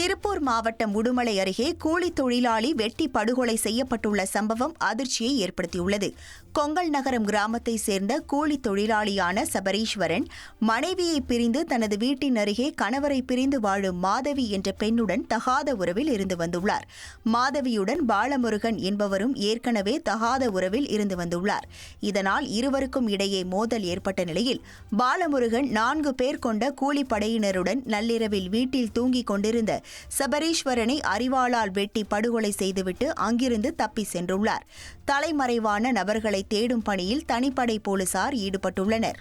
திருப்பூர் மாவட்டம் உடுமலை அருகே கூலி தொழிலாளி வெட்டி படுகொலை செய்யப்பட்டுள்ள சம்பவம் அதிர்ச்சியை ஏற்படுத்தியுள்ளது. கொங்கல் நகரம் கிராமத்தை சேர்ந்த கூலி தொழிலாளியான சபரீஸ்வரன் மனைவியை பிரிந்து தனது வீட்டின் அருகே கணவரை பிரிந்து வாழும் மாதவி என்ற பெண்ணுடன் தகாத உறவில் இருந்து வந்துள்ளார். மாதவியுடன் பாலமுருகன் என்பவரும் ஏற்கனவே தகாத உறவில் இருந்து வந்துள்ளார். இதனால் இருவருக்கும் இடையே மோதல் ஏற்பட்ட நிலையில் பாலமுருகன் நான்கு பேர் கொண்ட கூலிப்படையினருடன் நள்ளிரவில் வீட்டில் தூங்கிக் கொண்டிருந்த சபரீஸ்வரனை அறிவாளால் வெட்டி படுகொலை செய்துவிட்டு அங்கிருந்து தப்பி சென்றுள்ளார். தலைமறைவான நபர்களை தேடும் பணியில் தனிப்படை போலீசார் ஈடுபட்டுள்ளனர்.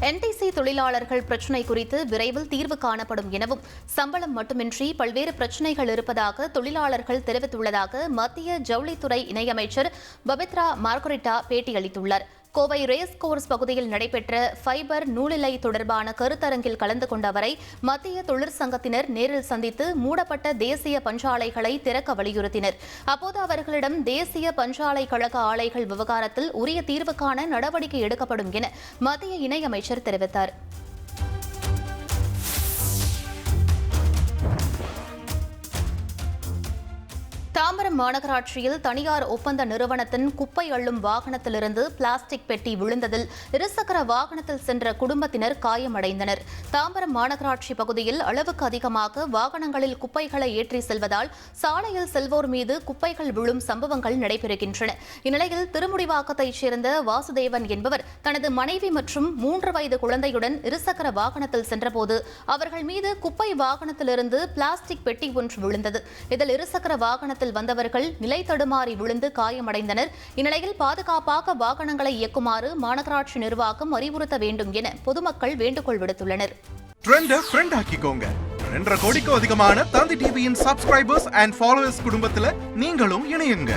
என்டிசி தொழிலாளர்கள் பிரச்சினை குறித்து விரைவில் தீர்வு காணப்படும் எனவும் சம்பளம் மட்டுமின்றி பல்வேறு பிரச்சினைகள் இருப்பதாக தொழிலாளர்கள் தெரிவித்துள்ளதாக மத்திய ஜவுளித்துறை இணையமைச்சர் பபித்ரா மார்கரெட்டா பேட்டியளித்துள்ளார். கோவை ரேஸ் கோர்ஸ் பகுதியில் நடைபெற்ற ஃபைபர் நூலிலை தொடர்பான கருத்தரங்கில் கலந்து கொண்ட அவரை மத்திய தொழிற்சங்கத்தினர் நேரில் சந்தித்து மூடப்பட்ட தேசிய பஞ்சாலைகளை திறக்க வலியுறுத்தினர். அப்போது அவர்களிடம் தேசிய பஞ்சாலை கழக ஆலைகள் விவகாரத்தில் உரிய தீர்வு காண நடவடிக்கை எடுக்கப்படும் என மத்திய இணையமைச்சர் தெரிவித்தார். தாம்பரம் மாநகராட்சியில் தனியார் ஒப்பந்த நிறுவனத்தின் குப்பை அள்ளும் வாகனத்திலிருந்து பிளாஸ்டிக் பெட்டி விழுந்ததில் இருசக்கர வாகனத்தில் சென்ற குடும்பத்தினர் காயமடைந்தனர். தாம்பரம் மாநகராட்சி பகுதியில் அளவுக்கு அதிகமாக வாகனங்களில் குப்பைகளை ஏற்றி செல்வதால் சாலையில் செல்வோர் மீது குப்பைகள் விழும் சம்பவங்கள் நடைபெறுகின்றன. இந்நிலையில் திருமுடிவாக்கத்தைச் சேர்ந்த வாசுதேவன் என்பவர் தனது மனைவி மற்றும் மூன்று வயது குழந்தையுடன் இருசக்கர வாகனத்தில் சென்றபோது அவர்கள் மீது குப்பை வாகனத்திலிருந்து பிளாஸ்டிக் பெட்டி ஒன்று விழுந்தது. இதில் இருசக்கர வாகனத்தில் வந்தவர்கள் நிலை தடுமாறி விழுந்து காயமடைந்தனர். இந்நிலையில் பாதுகாப்பாக வாகனங்களை இயக்குமாறு மாநகராட்சி நிர்வாகம் அறிவுறுத்த வேண்டும் என பொதுமக்கள் வேண்டுகோள் விடுத்துள்ளனர். ரெண்டரை கோடிக்கும் அதிகமான தந்தி டிவியின் சப்ஸ்கிரைபர்ஸ் அண்ட் ஃபாலோவர்ஸ் குடும்பத்துல நீங்களும் இணையுங்க.